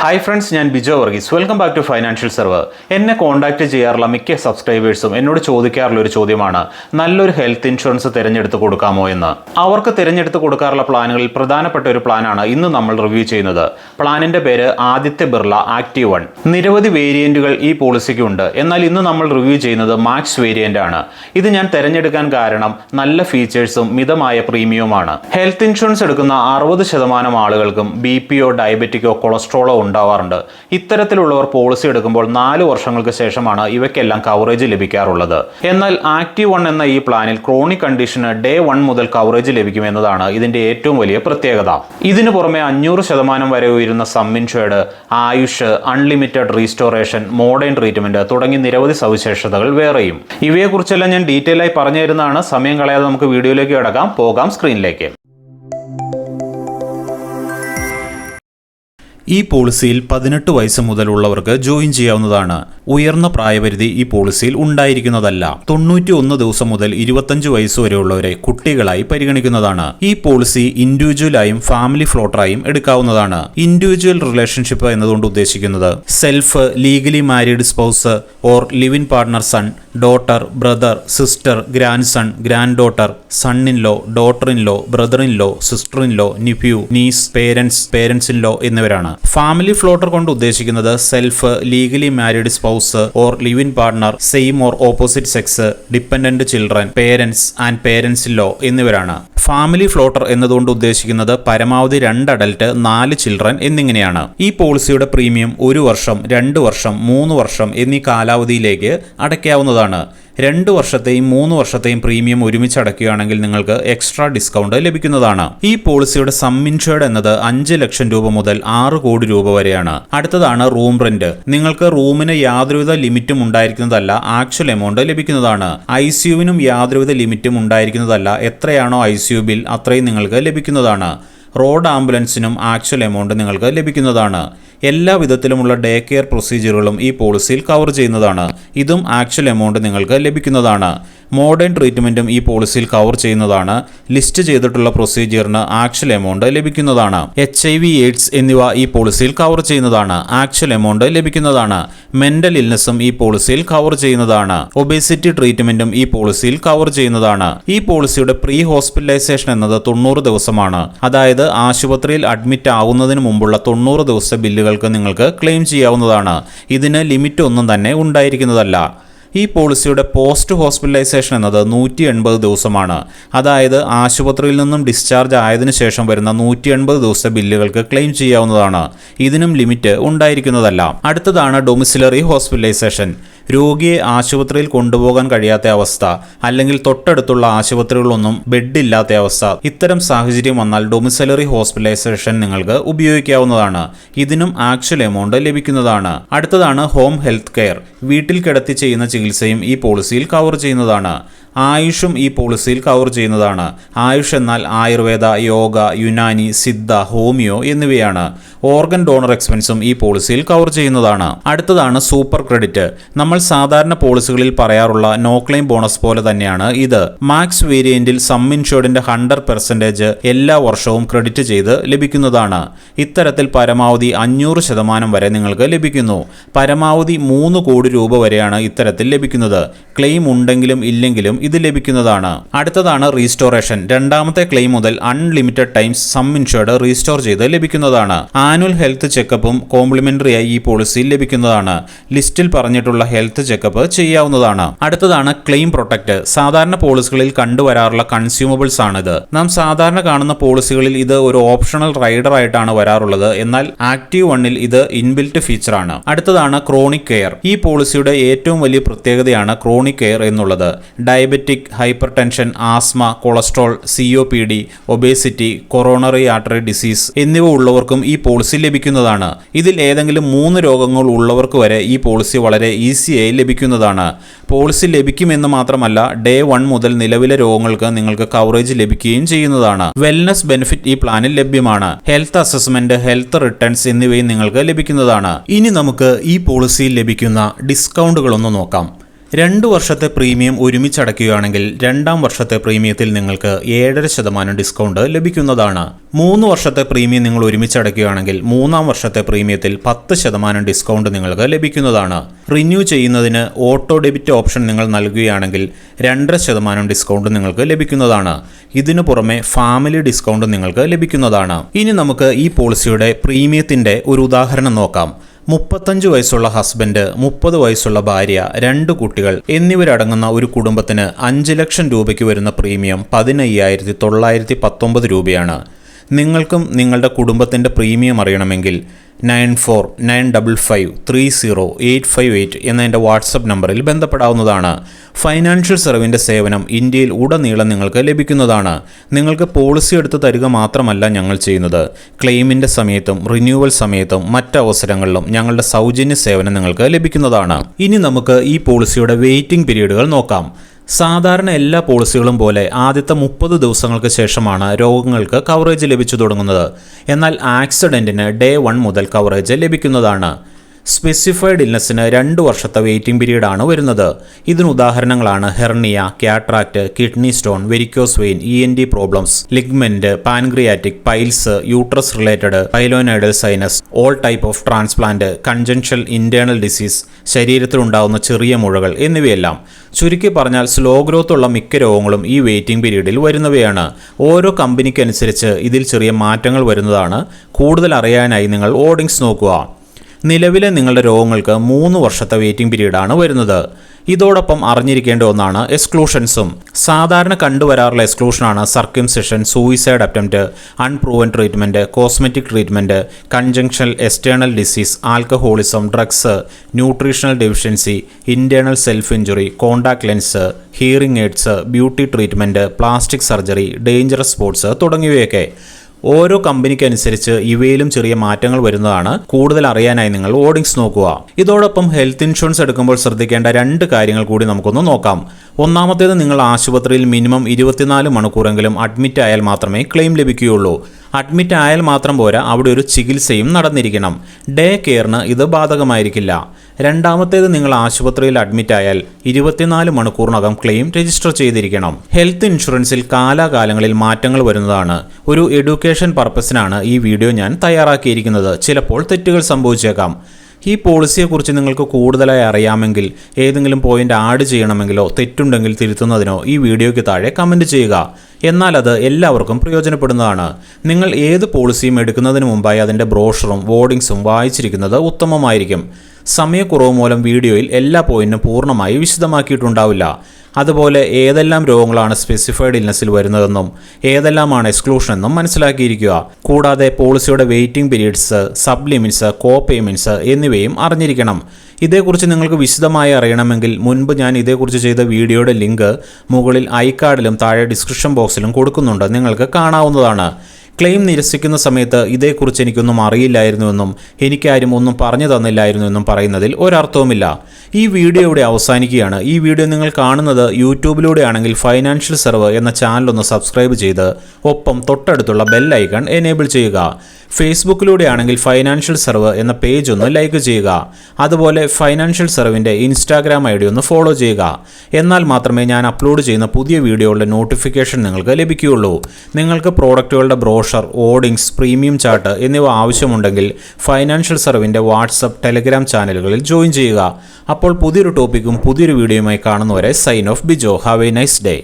Hi friends ഞാൻ Bijo Varghese. Welcome back to financial server എന്നെ contact ചെയ്യാറുള്ള മിക്ക സബ്സ്ക്രൈബേഴ്സും എന്നോട് ചോദിക്കാറുള്ള ഒരു ചോദ്യമാണ് നല്ലൊരു ഹെൽത്ത് ഇൻഷുറൻസ് തിരഞ്ഞെടുത്ത് കൊടുക്കാമോ എന്ന്? അവർക്ക് തിരഞ്ഞെടുത്ത് കൊടുക്കാറുള്ള പ്ലാനുകളിൽ പ്രധാനപ്പെട്ട ഒരു പ്ലാനാണ് ഇന്ന് നമ്മൾ റിവ്യൂ ചെയ്യുന്നത്. പ്ലാനിന്റെ പേര് ആദിത്യ ബിർള ആക്റ്റീവ് വൺ നിരവധി വേരിയന്റുകൾ ഈ പോളിസിക്കുണ്ട് എന്നാൽ ഇന്ന് നമ്മൾ റിവ്യൂ ചെയ്യുന്നത് മാക്സ് വേരിയന്റ് ആണ്. ഇത് ഞാൻ തിരഞ്ഞെടുക്കാൻ കാരണം നല്ല ഫീച്ചേഴ്സും മിതമായ പ്രീമിയവുമാണ് ഹെൽത്ത് ഇൻഷുറൻസ് എടുക്കുന്ന അറുപത് ശതമാനം ആളുകൾക്കും ബി പിയോ ഡയബറ്റിക്കോ കൊളസ്ട്രോളോ ഉണ്ടാവാറുണ്ട്. ഇത്തരത്തിലുള്ളവർ പോളിസി എടുക്കുമ്പോൾ നാല് വർഷങ്ങൾക്ക് ശേഷമാണ് ഇവയ്ക്കെല്ലാം കവറേജ് ലഭിക്കാറുള്ളത്. എന്നാൽ ആക്റ്റീവ് വൺ എന്ന ഈ പ്ലാനിൽ ക്രോണിക് കണ്ടീഷന് ഡേ വൺ മുതൽ കവറേജ് ലഭിക്കുമെന്നതാണ് ഇതിന്റെ ഏറ്റവും വലിയ പ്രത്യേകത. ഇതിനു പുറമെ അഞ്ഞൂറ് ശതമാനം വരെ ഉയരുന്ന സമ്മിൻഷേഡ് AYUSH unlimited restoration modern treatment തുടങ്ങി നിരവധി സവിശേഷതകൾ വേറെയും. ഇവയെക്കുറിച്ചെല്ലാം ഞാൻ ഡീറ്റെയിൽ ആയി പറഞ്ഞു തരുന്നതാണ് സമയം കളയാതെ നമുക്ക് വീഡിയോയിലേക്ക് കിടക്കാം. പോകാം സ്ക്രീനിലേക്ക് ഈ പോളിസിയിൽ പതിനെട്ട് വയസ്സ് മുതലുള്ളവർക്ക് ജോയിൻ ചെയ്യാവുന്നതാണ്. ഉയർന്ന പ്രായപരിധി ഈ പോളിസിയിൽ ഉണ്ടായിരിക്കുന്നതല്ല. തൊണ്ണൂറ്റി ഒന്ന് ദിവസം മുതൽ ഇരുപത്തഞ്ച് വയസ്സ് വരെയുള്ളവരെ കുട്ടികളായി പരിഗണിക്കുന്നതാണ്. ഈ പോളിസി ഇൻഡിവിജ്വലായും ഫാമിലി ഫ്ലോട്ടറായും എടുക്കാവുന്നതാണ്. ഇൻഡിവിജ്വൽ റിലേഷൻഷിപ്പ് എന്നതുകൊണ്ട് ഉദ്ദേശിക്കുന്നത് self legally married spouse or live in partner son daughter brother sister grandson granddaughter son in law daughter in law brother in law sister in law nephew niece parents parents in law എന്നിവരാണ്. Family floater കൊണ്ട് ഉദ്ദേശിക്കുന്നത് self legally married spouse or live in partner same or opposite sex dependent children parents and parents law എന്നിവരാണ്. Family floater എന്നതുകൊണ്ട് ഉദ്ദേശിക്കുന്നത് പരമാവധി രണ്ട് adult നാല് children എന്നിങ്ങനെയാണ്. ഈ പോളിസിയുടെ പ്രീമിയം ഒരു വർഷം രണ്ട് വർഷം മൂന്ന് വർഷം എന്നീ കാലാവധിയിലേക്ക് അടയ്ക്കാവുന്നതാണ്. രണ്ട് വർഷത്തെയും മൂന്ന് വർഷത്തെയും പ്രീമിയം ഒരുമിച്ച് അടയ്ക്കുകയാണെങ്കിൽ നിങ്ങൾക്ക് എക്സ്ട്രാ ഡിസ്കൗണ്ട് ലഭിക്കുന്നതാണ്. ഈ പോളിസിയുടെ സം ഇൻഷുർഡ് എന്നത് അഞ്ച് ലക്ഷം രൂപ മുതൽ ആറ് കോടി രൂപ വരെയാണ്. അടുത്തതാണ് റൂം റെന്റ്. നിങ്ങൾക്ക് റൂമിന് യാതൊരുവിധ ലിമിറ്റും ഉണ്ടായിരിക്കുന്നതല്ല ആക്ച്വൽ എമൗണ്ട് ലഭിക്കുന്നതാണ്. ഐ സിയുവിനും യാതൊരുവിധ ലിമിറ്റും ഉണ്ടായിരിക്കുന്നതല്ല എത്രയാണോ ഐ സിയു ബിൽ അത്രയും നിങ്ങൾക്ക് ലഭിക്കുന്നതാണ്. റോഡ് ആംബുലൻസിനും ആക്ച്വൽ എമൗണ്ട് നിങ്ങൾക്ക് ലഭിക്കുന്നതാണ്. എല്ലാ വിധത്തിലുമുള്ള ഡേ കെയർ പ്രൊസീജിയറുകളും ഈ പോളിസിയിൽ കവർ ചെയ്യുന്നതാണ്. ഇതും ആക്ച്വൽ എമൗണ്ട് നിങ്ങൾക്ക് ലഭിക്കുന്നതാണ്. മോഡേൺ ട്രീറ്റ്മെന്റും ഈ പോളിസിയിൽ കവർ ചെയ്യുന്നതാണ്. ലിസ്റ്റ് ചെയ്തിട്ടുള്ള പ്രൊസീജിയറിന് ആക്ച്വൽ എമൗണ്ട് ലഭിക്കുന്നതാണ്. എച്ച് ഐ വി എയ്ഡ്സ് എന്നിവ ഈ പോളിസിയിൽ കവർ ചെയ്യുന്നതാണ്. ആക്ച്വൽ എമൗണ്ട് ലഭിക്കുന്നതാണ്. മെന്റൽ ഇൽനെസ്സും ഈ പോളിസിയിൽ കവർ ചെയ്യുന്നതാണ്. ഒബേസിറ്റി ട്രീറ്റ്മെന്റും ഈ പോളിസിയിൽ കവർ ചെയ്യുന്നതാണ്. ഈ പോളിസിയുടെ പ്രീ ഹോസ്പിറ്റലൈസേഷൻ എന്നത് തൊണ്ണൂറ് ദിവസമാണ്. അതായത് ആശുപത്രിയിൽ അഡ്മിറ്റ് ആവുന്നതിന് മുമ്പുള്ള തൊണ്ണൂറ് ദിവസത്തെ ബില്ലുകൾക്ക് നിങ്ങൾക്ക് ക്ലെയിം ചെയ്യാവുന്നതാണ്. ഇതിന് ലിമിറ്റ് ഒന്നും തന്നെ ഉണ്ടായിരിക്കുന്നതല്ല. ഈ പോളിസിയുടെ പോസ്റ്റ് ഹോസ്പിറ്റലൈസേഷൻ എന്നത് നൂറ്റി എൺപത് ദിവസമാണ്. അതായത് ആശുപത്രിയിൽ നിന്നും ഡിസ്ചാർജ് ആയതിനു ശേഷം വരുന്ന നൂറ്റി എൺപത് ദിവസത്തെ ബില്ലുകൾക്ക് ക്ലെയിം ചെയ്യാവുന്നതാണ്. ഇതിനും ലിമിറ്റ് ഉണ്ടായിരിക്കുന്നതല്ല. അടുത്തതാണ് ഡൊമിസിലറി ഹോസ്പിറ്റലൈസേഷൻ. രോഗിയെ ആശുപത്രിയിൽ കൊണ്ടുപോകാൻ കഴിയാത്ത അവസ്ഥ അല്ലെങ്കിൽ തൊട്ടടുത്തുള്ള ആശുപത്രികളൊന്നും ബെഡ് ഇല്ലാത്ത അവസ്ഥ ഇത്തരം സാഹചര്യം വന്നാൽ ഡൊമിസലറി ഹോസ്പിറ്റലൈസേഷൻ നിങ്ങൾക്ക് ഉപയോഗിക്കാവുന്നതാണ്. ഇതിനും ആക്ച്വൽ എമൗണ്ട് ലഭിക്കുന്നതാണ്. അടുത്തതാണ് ഹോം ഹെൽത്ത് കെയർ വീട്ടിൽ കിടത്തി ചെയ്യുന്ന ചികിത്സയും ഈ പോളിസിയിൽ കവർ ചെയ്യുന്നതാണ്. ആയുഷും ഈ പോളിസിയിൽ കവർ ചെയ്യുന്നതാണ്. ആയുഷ് എന്നാൽ ആയുർവേദ യോഗ യുനാനി സിദ്ധ ഹോമിയോ എന്നിവയാണ്. ഓർഗൻ ഡോണർ എക്സ്പെൻസും ഈ പോളിസിയിൽ കവർ ചെയ്യുന്നതാണ്. അടുത്തതാണ് സൂപ്പർ ക്രെഡിറ്റ് നമ്മൾ സാധാരണ പോളിസികളിൽ പറയാറുള്ള നോ ക്ലെയിം ബോണസ് പോലെ തന്നെയാണ് ഇത്. മാക്സ് വേരിയന്റിൽ സം ഇൻഷുർഡിന്റെ ഹൺഡ്രഡ് പെർസെന്റേജ് എല്ലാ വർഷവും ക്രെഡിറ്റ് ചെയ്ത് ലഭിക്കുന്നതാണ്. ഇത്തരത്തിൽ പരമാവധി അഞ്ഞൂറ് ശതമാനം വരെ നിങ്ങൾക്ക് ലഭിക്കുന്നു. പരമാവധി മൂന്ന് കോടി രൂപ വരെയാണ് ഇത്തരത്തിൽ ലഭിക്കുന്നത്. ക്ലെയിം ഉണ്ടെങ്കിലും ഇല്ലെങ്കിലും ഇത് ലഭിക്കുന്നതാണ്. അടുത്തതാണ് റീസ്റ്റോറേഷൻ രണ്ടാമത്തെ ക്ലെയിം മുതൽ unlimited times sum insured restore ചെയ്ത് ലഭിക്കുന്നതാണ്. ആനുവൽ ഹെൽത്ത് ചെക്കപ്പും കോംപ്ലിമെന്ററിയായി ഈ പോളിസിയിൽ ലഭിക്കുന്നതാണ്. ലിസ്റ്റിൽ പറഞ്ഞിട്ടുള്ള ഹെൽത്ത് ചെക്കപ്പ് ചെയ്യാവുന്നതാണ്. അടുത്തതാണ് ക്ലെയിം പ്രൊട്ടക്ട്. സാധാരണ പോളിസികളിൽ കണ്ടുവരാറുള്ള കൺസ്യൂമബിൾസ് ആണിത്. നാം സാധാരണ കാണുന്ന പോളിസികളിൽ ഇത് ഒരു ഓപ്ഷണൽ റൈഡർ ആയിട്ടാണ് വരാറുള്ളത്. എന്നാൽ ആക്റ്റീവ് വണ്ണിൽ ഇത് ഇൻബിൽറ്റ് ഫീച്ചറാണ്. അടുത്തതാണ് ക്രോണിക് കെയർ. ഈ പോളിസിയുടെ ഏറ്റവും വലിയ പ്രത്യേകതയാണ് ക്രോണിക് കെയർ എന്നുള്ളത്. Diabetic hypertension asthma cholesterol C O P D obesity coronary artery disease എന്നിവ ഉള്ളവർക്കും ഈ പോളിസി ലഭിക്കുന്നതാണ്. ഇതിൽ ഏതെങ്കിലും മൂന്ന് രോഗങ്ങൾ ഉള്ളവർക്ക് വരെ ഈ പോളിസി വളരെ ഈസിയായി ലഭിക്കുന്നതാണ്. പോളിസി ലഭിക്കുമെന്ന് മാത്രമല്ല ഡേ വൺ മുതൽ നിലവിലെ രോഗങ്ങൾക്ക് നിങ്ങൾക്ക് കവറേജ് ലഭിക്കുകയും ചെയ്യുന്നതാണ്. വെൽനസ് ബെനിഫിറ്റ് ഈ പ്ലാനിൽ ലഭ്യമാണ്. ഹെൽത്ത് അസസ്മെന്റ് ഹെൽത്ത് റിട്ടേൺസ് എന്നിവയും നിങ്ങൾക്ക് ലഭിക്കുന്നതാണ്. ഇനി നമുക്ക് ഈ പോളിസിയിൽ ലഭിക്കുന്ന ഡിസ്കൗണ്ടുകളൊന്ന് നോക്കാം. രണ്ട് വർഷത്തെ പ്രീമിയം ഒരുമിച്ചടയ്ക്കുകയാണെങ്കിൽ രണ്ടാം വർഷത്തെ പ്രീമിയത്തിൽ നിങ്ങൾക്ക് ഏഴര ശതമാനം ഡിസ്കൗണ്ട് ലഭിക്കുന്നതാണ്. മൂന്ന് വർഷത്തെ പ്രീമിയം നിങ്ങൾ ഒരുമിച്ചടയ്ക്കുകയാണെങ്കിൽ മൂന്നാം വർഷത്തെ പ്രീമിയത്തിൽ പത്ത് ശതമാനം ഡിസ്കൗണ്ട് നിങ്ങൾക്ക് ലഭിക്കുന്നതാണ്. റിന്യൂ ചെയ്യുന്നതിന് ഓട്ടോ ഡെബിറ്റ് ഓപ്ഷൻ നിങ്ങൾ നൽകുകയാണെങ്കിൽ രണ്ടര ശതമാനം ഡിസ്കൗണ്ട് നിങ്ങൾക്ക് ലഭിക്കുന്നതാണ്. ഇതിനു പുറമെ ഫാമിലി ഡിസ്കൗണ്ട് നിങ്ങൾക്ക് ലഭിക്കുന്നതാണ്. ഇനി നമുക്ക് ഈ പോളിസിയുടെ പ്രീമിയത്തിന്റെ ഒരു ഉദാഹരണം നോക്കാം. മുപ്പത്തഞ്ച് വയസ്സുള്ള ഹസ്ബൻഡ് മുപ്പത് വയസ്സുള്ള ഭാര്യ രണ്ട് കുട്ടികൾ എന്നിവരടങ്ങുന്ന ഒരു കുടുംബത്തിന് അഞ്ച് ലക്ഷം രൂപയ്ക്ക് വരുന്ന പ്രീമിയം പതിനയ്യായിരത്തി തൊള്ളായിരത്തി പത്തൊമ്പത് രൂപയാണ്. നിങ്ങൾക്കും നിങ്ങളുടെ കുടുംബത്തിന്റെ പ്രീമിയം അറിയണമെങ്കിൽ nine four nine double five three zero eight five eight എന്ന എന്റെ വാട്സപ്പ് നമ്പറിൽ ബന്ധപ്പെടാവുന്നതാണ്. ഫൈനാൻഷ്യൽ സെർവിന്റെ സേവനം ഇന്ത്യയിൽ ഉടനീളം നിങ്ങൾക്ക് ലഭിക്കുന്നതാണ്. നിങ്ങൾക്ക് പോളിസി എടുത്ത് തരിക മാത്രമല്ല ഞങ്ങൾ ചെയ്യുന്നത്. ക്ലെയിമിന്റെ സമയത്തും റിന്യൂവൽ സമയത്തും മറ്റവസരങ്ങളിലും ഞങ്ങളുടെ സൗജന്യ സേവനം നിങ്ങൾക്ക് ലഭിക്കുന്നതാണ്. ഇനി നമുക്ക് ഈ പോളിസിയുടെ വെയിറ്റിംഗ് പീരീഡുകൾ നോക്കാം. സാധാരണ എല്ലാ പോളിസികളും പോലെ ആദ്യത്തെ മുപ്പത് ദിവസങ്ങൾക്ക് ശേഷമാണ് രോഗങ്ങൾക്ക് കവറേജ് ലഭിച്ചു തുടങ്ങുന്നത്. എന്നാൽ ആക്സിഡന്റിന് ഡേ വൺ മുതൽ കവറേജ് ലഭിക്കുന്നതാണ്. സ്പെസിഫൈഡ് ഇൽനെസ്സിന് രണ്ട് വർഷത്തെ വെയിറ്റിംഗ് പീരീഡാണ് വരുന്നത്. ഇതിന് ഉദാഹരണങ്ങളാണ് hernia cataract kidney stone varicose vein E N D problems ligament pancreatic piles uterus related pilonidal sinus all type of transplant congenital internal disease ശരീരത്തിലുണ്ടാകുന്ന ചെറിയ മുഴകൾ എന്നിവയെല്ലാം. ചുരുക്കി പറഞ്ഞാൽ സ്ലോ ഗ്രോത്ത് ഉള്ള മിക്ക രോഗങ്ങളും ഈ വെയിറ്റിംഗ് പീരീഡിൽ വരുന്നവയാണ്. ഓരോ കമ്പനിക്കനുസരിച്ച് ഇതിൽ ചെറിയ മാറ്റങ്ങൾ വരുന്നതാണ്. കൂടുതൽ അറിയാനായി നിങ്ങൾ ഓർഡിങ്സ് നോക്കുക. നിലവിലെ നിങ്ങളുടെ രോഗങ്ങൾക്ക് മൂന്ന് വർഷത്തെ വെയിറ്റിംഗ് പീരീഡാണ് വരുന്നത്. ഇതോടൊപ്പം അറിഞ്ഞിരിക്കേണ്ട ഒന്നാണ് എക്സ്ക്ലൂഷൻസും സാധാരണ കണ്ടുവരാറുള്ള എക്സ്ക്ലൂഷനാണ് circumcision suicide attempt unproven treatment cosmetic treatment congenital external disease alcoholism drugs nutritional deficiency internal self injury contact lens hearing aids beauty treatment plastic surgery dangerous sports തുടങ്ങിയവയൊക്കെ. ഓരോ കമ്പനിക്ക് അനുസരിച്ച് ഇവയിലും ചെറിയ മാറ്റങ്ങൾ വരുന്നതാണ് കൂടുതൽ അറിയാനായി നിങ്ങൾ ഓർഡിങ്സ് നോക്കുക. ഇതോടൊപ്പം ഹെൽത്ത് ഇൻഷുറൻസ് എടുക്കുമ്പോൾ ശ്രദ്ധിക്കേണ്ട രണ്ട് കാര്യങ്ങൾ കൂടി നമുക്കൊന്ന് നോക്കാം. ഒന്നാമത്തേത് നിങ്ങൾ ആശുപത്രിയിൽ മിനിമം ഇരുപത്തിനാല് മണിക്കൂറെങ്കിലും അഡ്മിറ്റ് ആയാൽ മാത്രമേ ക്ലെയിം ലഭിക്കുകയുള്ളൂ. അഡ്മിറ്റ് ആയാൽ മാത്രം പോരാ അവിടെ ഒരു ചികിത്സയും നടന്നിരിക്കണം. ഡേ കെയറിന് ഇത് ബാധകമായിരിക്കില്ല. രണ്ടാമത്തേത് നിങ്ങൾ ആശുപത്രിയിൽ അഡ്മിറ്റ് ആയാൽ ഇരുപത്തിനാല് മണിക്കൂറിനകം ക്ലെയിം രജിസ്റ്റർ ചെയ്തിരിക്കണം. ഹെൽത്ത് ഇൻഷുറൻസിൽ കാലാകാലങ്ങളിൽ മാറ്റങ്ങൾ വരുന്നതാണ്. ഒരു എഡ്യൂക്കേഷൻ പർപ്പസിനാണ് ഈ വീഡിയോ ഞാൻ തയ്യാറാക്കിയിരിക്കുന്നത്. ചിലപ്പോൾ തെറ്റുകൾ സംഭവിച്ചേക്കാം. ഈ പോളിസിയെക്കുറിച്ച് നിങ്ങൾക്ക് കൂടുതലായി അറിയാമെങ്കിൽ ഏതെങ്കിലും പോയിന്റ് ആഡ് ചെയ്യണമെങ്കിലോ തെറ്റുണ്ടെങ്കിൽ തിരുത്തുന്നതിനോ ഈ വീഡിയോയ്ക്ക് താഴെ കമന്റ് ചെയ്യുക. എന്നാൽ അത് എല്ലാവർക്കും പ്രയോജനപ്പെടുന്നതാണ്. നിങ്ങൾ ഏത് പോളിസിയും എടുക്കുന്നതിന് മുമ്പായി അതിന്റെ ബ്രോഷറും വോർഡിങ്സും വായിച്ചിരിക്കുന്നത് ഉത്തമമായിരിക്കും. സമയക്കുറവ് മൂലം വീഡിയോയിൽ എല്ലാ പോയിന്റും പൂർണമായി വിശദമാക്കിയിട്ടുണ്ടാവില്ല. അതുപോലെ ഏതെല്ലാം രോഗങ്ങളാണ് സ്പെസിഫൈഡ് ഇൽനെസ്സിൽ വരുന്നതെന്നും ഏതെല്ലാമാണ് എക്സ്ക്ലൂഷൻ എന്നും മനസ്സിലാക്കിയിരിക്കുക. കൂടാതെ പോളിസിയുടെ waiting periods sub limits co payments എന്നിവയും അറിഞ്ഞിരിക്കണം. ഇതേക്കുറിച്ച് നിങ്ങൾക്ക് വിശദമായി അറിയണമെങ്കിൽ മുൻപ് ഞാൻ ഇതേക്കുറിച്ച് ചെയ്ത വീഡിയോയുടെ ലിങ്ക് മുകളിൽ ഐ കാർഡിലും താഴെ ഡിസ്ക്രിപ്ഷൻ ബോക്സിലും കൊടുക്കുന്നുണ്ട്. നിങ്ങൾക്ക് കാണാവുന്നതാണ്. ക്ലെയിം നിരസിക്കുന്ന സമയത്ത് ഇതേക്കുറിച്ച് എനിക്കൊന്നും അറിയില്ലായിരുന്നുവെന്നും എനിക്കാരും ഒന്നും പറഞ്ഞു തന്നില്ലായിരുന്നുവെന്നും പറയുന്നതിൽ ഒരർത്ഥവുമില്ല. ഈ വീഡിയോ ഇവിടെ അവസാനിക്കുകയാണ്. ഈ വീഡിയോ നിങ്ങൾ കാണുന്നത് യൂട്യൂബിലൂടെയാണെങ്കിൽ ഫൈനാൻഷ്യൽ സെർവ് എന്ന ചാനൽ ഒന്ന് സബ്സ്ക്രൈബ് ചെയ്ത് ഒപ്പം തൊട്ടടുത്തുള്ള ബെൽ ഐക്കൺ എനേബിൾ ചെയ്യുക. ഫേസ്ബുക്കിലൂടെയാണെങ്കിൽ ഫൈനാൻഷ്യൽ സെർവ് എന്ന പേജ് ഒന്ന് ലൈക്ക് ചെയ്യുക. അതുപോലെ ഫൈനാൻഷ്യൽ സെർവിന്റെ ഇൻസ്റ്റാഗ്രാം ഐ ഡി ഒന്ന് ഫോളോ ചെയ്യുക. എന്നാൽ മാത്രമേ ഞാൻ അപ്ലോഡ് ചെയ്യുന്ന പുതിയ വീഡിയോകളുടെ നോട്ടിഫിക്കേഷൻ നിങ്ങൾക്ക് ലഭിക്കുകയുള്ളൂ. നിങ്ങൾക്ക് പ്രോഡക്റ്റുകളുടെ ബ്രോഷർ ഓഡിങ്സ് പ്രീമിയം ചാർട്ട് എന്നിവ ആവശ്യമുണ്ടെങ്കിൽ ഫൈനാൻഷ്യൽ സർവിന്റെ വാട്സപ്പ് ടെലിഗ്രാം ചാനലുകളിൽ ജോയിൻ ചെയ്യുക. അപ്പോൾ പുതിയൊരു ടോപ്പിക്കും പുതിയൊരു വീഡിയോയുമായി കാണുന്നവരെ sign off Bijo. Have a nice day